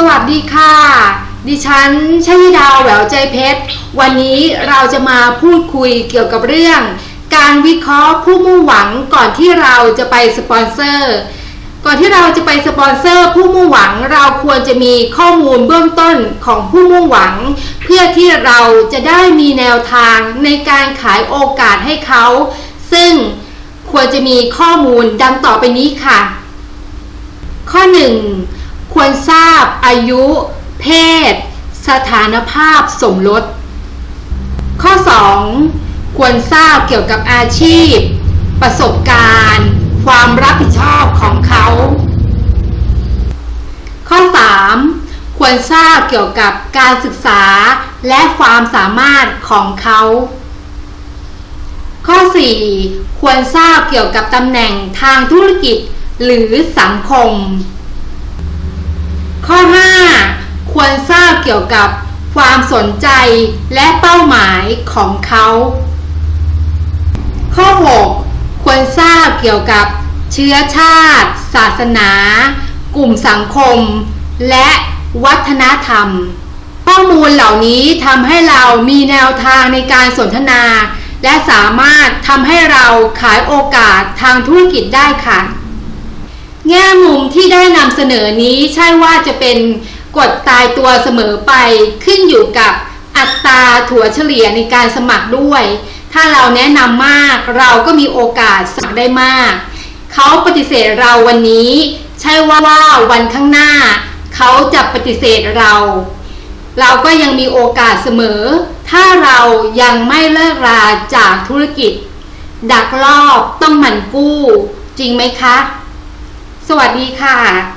สวัสดีค่ะ ดิฉันชยดาวแหววใจเพชร วันนี้เราจะมาพูดคุยเกี่ยวกับเรื่อง การวิเคราะห์ผู้มุ่งหวังก่อนที่เราจะไปสปอนเซอร์ ก่อนที่เราจะไปสปอนเซอร์ ผู้มุ่งหวังเราควรจะมีข้อมูลเบื้องต้นของผู้มุ่งหวัง เพื่อที่เราจะได้มีแนวทางในการขายโอกาสให้เขา ซึ่งควรจะมีข้อมูลดังต่อไปนี้ค่ะ ข้อ 1. ควรทราบ อายุ เพศ สถานภาพสมรส ข้อ 2. ควรทราบเกี่ยวกับอาชีพ ประสบการณ์ ความรับผิดชอบของเขา ข้อ 3. ควรทราบเกี่ยวกับการศึกษาและความสามารถของเขา ข้อ 4. ควรทราบเกี่ยวกับตำแหน่งทางธุรกิจหรือสังคม ข้อ 5. ควรทราบเกี่ยวกับความสนใจและเป้าหมายของเขา ข้อ 6. ควรทราบเกี่ยวกับเชื้อชาติ ศาสนา กลุ่มสังคม และวัฒนธรรม ข้อมูลเหล่านี้ทำให้เรามีแนวทางในการสนทนา และสามารถทำให้เราขายโอกาสทางธุรกิจได้ค่ะ แง่มุมที่ได้นำเสนอนี้ใช่ว่าจะเป็นกฎตายตัวเสมอไปขึ้นอยู่กับอัตราถั่วเฉลี่ยในการสมัครด้วย ถ้าเราแนะนำมากเราก็มีโอกาสสมัครได้มาก เขาปฏิเสธเราวันนี้ ใช่ว่าวันข้างหน้า เขาจะปฏิเสธเรา เราก็ยังมีโอกาสเสมอ ถ้าเรายังไม่เลิกราจากธุรกิจ ดักลอบต้องหมั่นกู้ จริงไหมคะ สวัสดีค่ะ